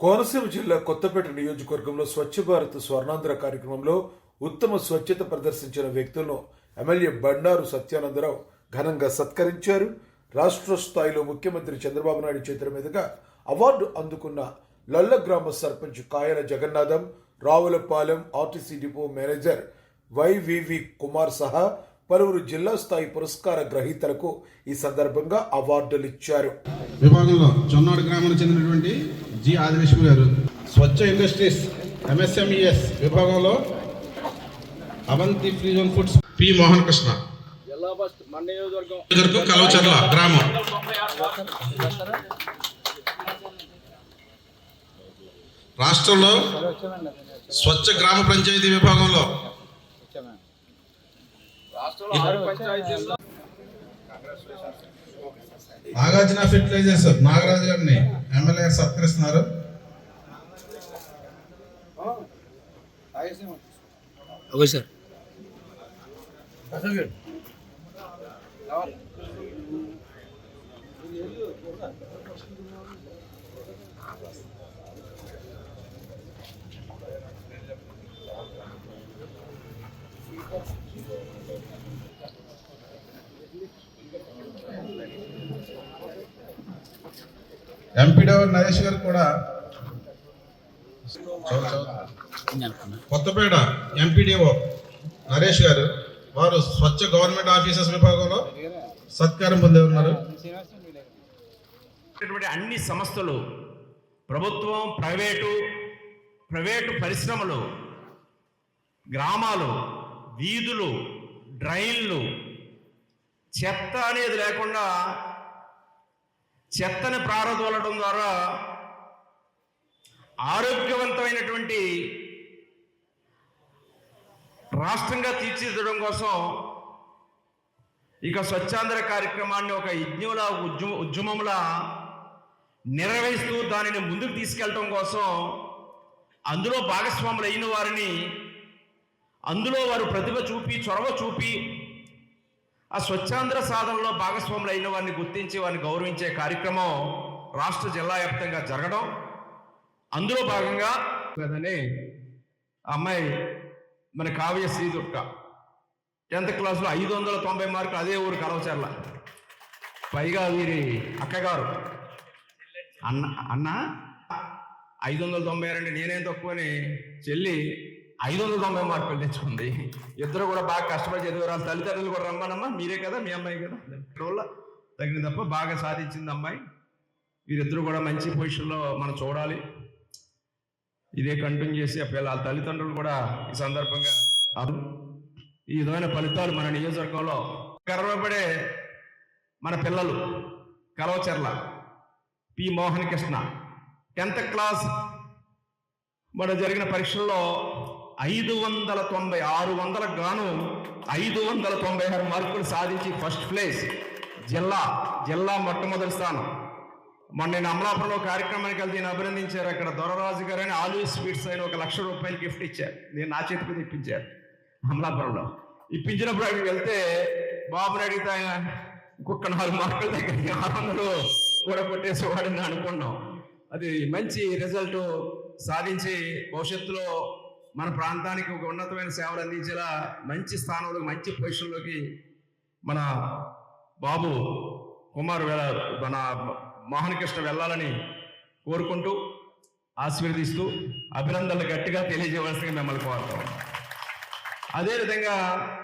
కోనసీమ జిల్లా కొత్తపేట నియోజకవర్గంలో స్వచ్ఛ భారత్ స్వర్ణాంధ్ర కార్యక్రమంలో ఉత్తమ స్వచ్ఛత ప్రదర్శించిన వ్యక్తులను ఎమ్మెల్యే బండారు సత్యానందరావు ఘనంగా సత్కరించారు. రాష్ట్ర స్థాయిలో ముఖ్యమంత్రి చంద్రబాబు నాయుడు చేతుల మీదుగా అవార్డు అందుకున్న లొల్ల గ్రామ sarpanch Kayala Jagannatham Ravulapalem RTC depot manager YVV Kumar సహా పలువురు జిల్లా స్థాయి పురస్కార గ్రహీతలకు ఈ సందర్భంగా అవార్డులిచ్చారు. విభాగంలో జొన్నాడు గ్రామానికి చెందినటువంటి జి ఆదిలక్ష్మి గారు. స్వచ్ఛ ఇండస్ట్రీస్ ఎంఎస్ఎంఈఎస్ విభాగంలో Avanti frozen foods. P Mohan Krishna. Kalavacharla గ్రామం. రాష్ట్రంలో స్వచ్ఛ గ్రామ పంచాయతీ విభాగంలో. నాగార్జున ఫెర్టిలైజర్స్ నాగరాజు గారిని. ఎమ్మెల్యే గారు సత్కరిస్తున్నారు. Okay sir. ఎంపీడో నరేష్ గారు కూడా కొత్తపేట ఎంపీడీఓ నరేష్ గారు వారు స్వచ్ఛ గవర్నమెంట్ ఆఫీసర్స్ విభాగంలో సత్కారం పొందే ఉన్నారు. అన్ని సంస్థలు ప్రభుత్వం ప్రైవేటు ప్రైవేటు పరిశ్రమలు గ్రామాలు వీధులు డ్రైన్లు చెత్త అనేది లేకుండా చెత్తని ప్రారదోలడం ద్వారా ఆరోగ్యవంతమైనటువంటి రాష్ట్రంగా తీర్చిదిద్దడం కోసం ఇక స్వచ్ఛాంధ్ర కార్యక్రమాన్ని ఒక యజ్ఞంలా ఉద్యమ ఉద్యమంలా నిర్వహిస్తూ దానిని ముందుకు తీసుకెళ్ళటం కోసం అందులో భాగస్వాములు అయిన వారిని అందులో వారు ప్రతిభ చూపి చొరవ చూపి ఆ స్వచ్ఛాంధ్ర సాధనలో భాగస్వాములు అయిన వారిని గుర్తించి వారిని గౌరవించే కార్యక్రమం రాష్ట్ర జిల్లా వ్యాప్తంగా జరగడం. అందులో భాగంగా కదని ఆ అమ్మాయి మన కావ్య శ్రీదుర్గ. టెన్త్ క్లాస్లో ఐదు వందల తొంభై మార్కులు అదే ఊరు కలవచర్ల పైగా వీరి అక్కగారు. అన్న అన్న ఐదు వందల తొంభై రెండు నేనేం తక్కువని చెల్లి ఐదు వందల తొంభై మార్కులు తెచ్చుకుంది. ఇద్దరు కూడా బాగా కష్టపడి చదివారు. తల్లిదండ్రులు కూడా రమ్మనమ్మా. మీరే కదా మీ అమ్మాయి కదా. రోజుల తగిన తప్ప బాగా సాధించింది అమ్మాయి. వీరిద్దరు కూడా మంచి పొజిషన్లో మనం చూడాలి. ఇదే కంటిన్యూ చేసి ఆ పిల్ల వాళ్ళ తల్లిదండ్రులు కూడా ఈ సందర్భంగా అదు- ఈ విధమైన ఫలితాలు మన నియోజకవర్గంలో గర్వపడే మన పిల్లలు Kalavacherla P. Mohan Krishna tenth class మన జరిగిన పరీక్షల్లో ఐదు వందల తొంభై ఆరు వందలకు గాను ఐదు వందల తొంభై ఆరు మార్కులు సాధించి ఫస్ట్ ప్లేస్ జిల్లా జిల్లా మొట్టమొదటి స్థానం. మొన్న నేను అమలాపురంలో కార్యక్రమానికి వెళ్ళి నేను అభినందించారు. అక్కడ దొరరాజు గారు అని ఆలూ స్వీట్స్ అయిన ఒక లక్ష రూపాయలు గిఫ్ట్ ఇచ్చారు. నేను నా చేతికి ఇప్పించారు అమలాపురంలో. ఇప్పించినప్పుడు అక్కడికి వెళ్తే బాబుని అడిగితే ఆయన ఇంకొక నాలుగు మార్కుల దగ్గర ఆరు వందలు కూడా కొట్టేసేవాడని అనుకున్నాం. అది మంచి రిజల్ట్ సాధించి భవిష్యత్తులో మన ప్రాంతానికి ఒక ఉన్నతమైన సేవలు అందించేలా మంచి స్థానంలో మంచి పొజిషన్లోకి మన బాబు కుమార్ మన మోహన్ కృష్ణ వెళ్ళాలని కోరుకుంటూ ఆశీర్వదిస్తూ అభినందనలు గట్టిగా తెలియజేయవలసిందిగా మిమ్మల్ని కోరుతాం అదేవిధంగా